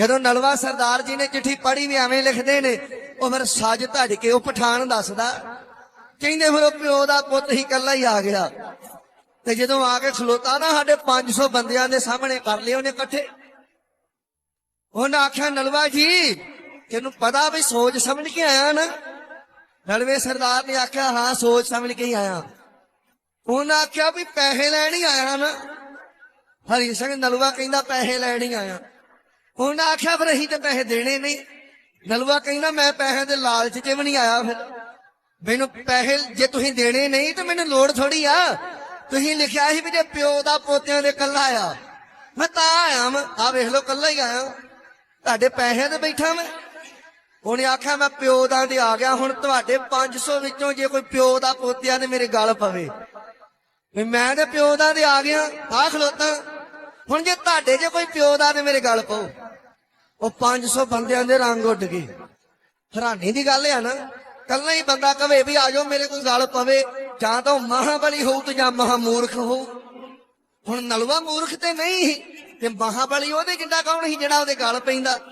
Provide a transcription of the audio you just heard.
ਜਦੋਂ ਨਲਵਾ ਸਰਦਾਰ ਜੀ ਨੇ ਚਿੱਠੀ ਪੜ੍ਹੀ ਵੀ ਐਵੇਂ ਲਿਖਦੇ ਨੇ, ਉਹ ਫਿਰ ਸੱਜ ਧੱਜ ਕੇ ਉਹ ਪਠਾਨ ਦੱਸਦਾ। ਕਹਿੰਦੇ ਫਿਰ ਉਹ ਪਿਓ ਦਾ ਪੁੱਤ ਹੀ ਇਕੱਲਾ ਹੀ ਆ ਗਿਆ। ਤੇ ਜਦੋਂ ਆ ਕੇ ਖਲੋਤਾ ਨਾ ਸਾਡੇ 500 ਬੰਦਿਆਂ ਦੇ ਸਾਹਮਣੇ ਕਰ ਲਿਆ ਉਹਨੇ ਇਕੱਠੇ। ਉਹਨੇ ਆਖਿਆ, ਨਲਵਾ ਜੀ, ਤੈਨੂੰ ਪਤਾ ਵੀ ਸੋਚ ਸਮਝ ਕੇ ਆਇਆ ਨਾ? ਨਲਵੇ ਸਰਦਾਰ ਨੇ ਆਖਿਆ, ਹਾਂ, ਸੋਚ ਸਮਝ ਕੇ ਹੀ ਆਇਆ। ਉਹਨੇ ਆਖਿਆ ਵੀ ਪੈਸੇ ਲੈਣ ਹੀ ਆਇਆ ਨਾ। ਹਰੀ ਸਿੰਘ ਨਲਵਾ ਕਹਿੰਦਾ, ਪੈਸੇ ਲੈਣ ਹੀ ਆਇਆ। ਉਹਨੇ ਆਖਿਆ ਫਿਰ ਅਸੀਂ ਤੇ ਪੈਸੇ ਦੇਣੇ ਨਹੀਂ। ਨਲਵਾ ਕਹਿੰਦਾ, ਮੈਂ ਪੈਸੇ ਦੇ ਲਾਲਚ 'ਚ ਵੀ ਨਹੀਂ ਆਇਆ ਫਿਰ। ਮੈਨੂੰ ਪੈਸੇ ਜੇ ਤੁਸੀਂ ਦੇਣੇ ਨਹੀਂ ਤੇ ਮੈਨੂੰ ਲੋੜ ਥੋੜੀ ਆ। ਤੁਸੀਂ ਲਿਖਿਆ ਸੀ ਵੀ ਜੇ ਪਿਓ ਦਾ ਪੋਤਿਆਂ ਦੇ ਕੱਲਾ ਆ, ਮੈਂ ਤਾਂ ਆਇਆ ਮੈਂ ਆ ਵੇਖ ਲਓ ਕੱਲਾ ਹੀ ਆਇਆ ਤੁਹਾਡੇ ਪੈਸਿਆਂ ਤੇ ਬੈਠਾ ਮੈਂ। ਉਹਨੇ ਆਖਿਆ, ਮੈਂ ਪਿਓ ਦਾ ਤੇ ਆ ਗਿਆ। ਹੁਣ ਤੁਹਾਡੇ 500 ਵਿੱਚੋਂ ਜੇ ਕੋਈ ਪਿਓ ਦਾ ਪੋਤਿਆਂ ਦੇ ਮੇਰੇ ਗਲ ਪਵੇ। ਵੀ ਮੈਂ ਤੇ ਪਿਓ ਦਾ ਤੇ ਆ ਗਿਆ। ਆ ਖਲੋਤਾ। ਹੁਣ ਜੇ ਤੁਹਾਡੇ ਜੇ ਕੋਈ ਪਿਓ ਦਾ ਤੇ ਮੇਰੇ ਗਲ ਪਾਓ। ਉਹ 500 ਬੰਦਿਆਂ ਦੇ ਰੰਗ ਉੱਡ ਗਏ। ਹੈਰਾਨੀ ਦੀ ਗੱਲ ਆ ਨਾ। ਕੱਲਾ ਹੀ ਬੰਦਾ ਕਵੇ ਵੀ ਆਜੋ ਮੇਰੇ ਕੋਲ ਗੱਲ ਪਵੇ। ਜਾਂ ਤਾਂ ਉਹ ਮਹਾਬਲੀ ਹੋਊ ਤੇ ਜਾਂ ਮਹਾਮੂਰਖ ਹੋਊ। ਹੁਣ ਨਲਵਾ ਮੂਰਖ ਤੇ ਨਹੀਂ ਸੀ, ਤੇ ਮਹਾਬਲੀ ਉਹਦੇ ਜਿੰਦਾ ਕੌਣ ਸੀ ਜਿਹੜਾ ਉਹਦੇ ਗੱਲ ਪੈਂਦਾ?